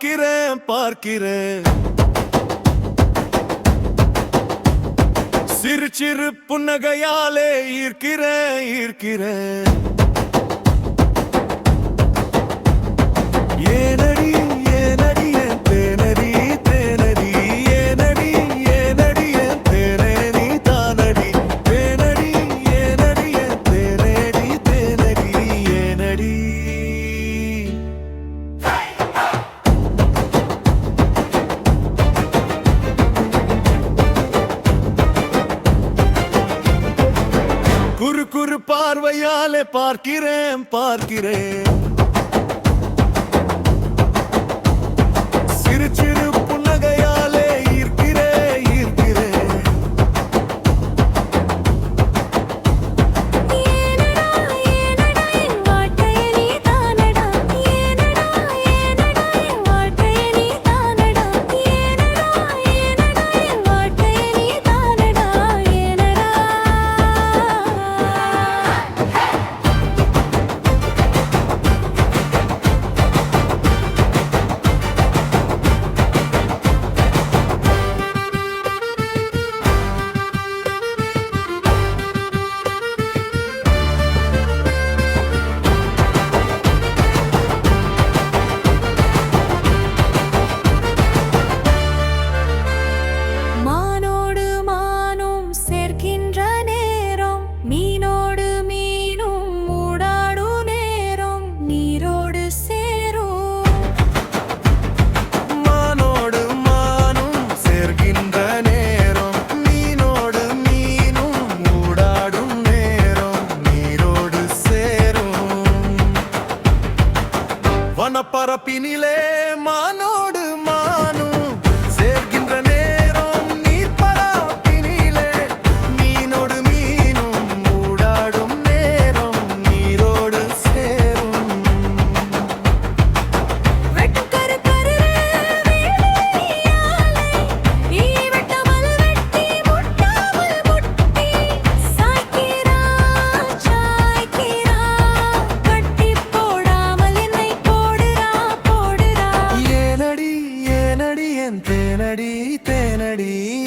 பார்க்கிறேன் பார்க்கிறேன். சிறு சிறு புன்னகையாலே இருக்கிறேன் இருக்கிறேன் ஒரு பார்வையாலே பார்க்கிறேன் பார்க்கிறேன். మన పరపినిలే మానో ಮಾಡಿ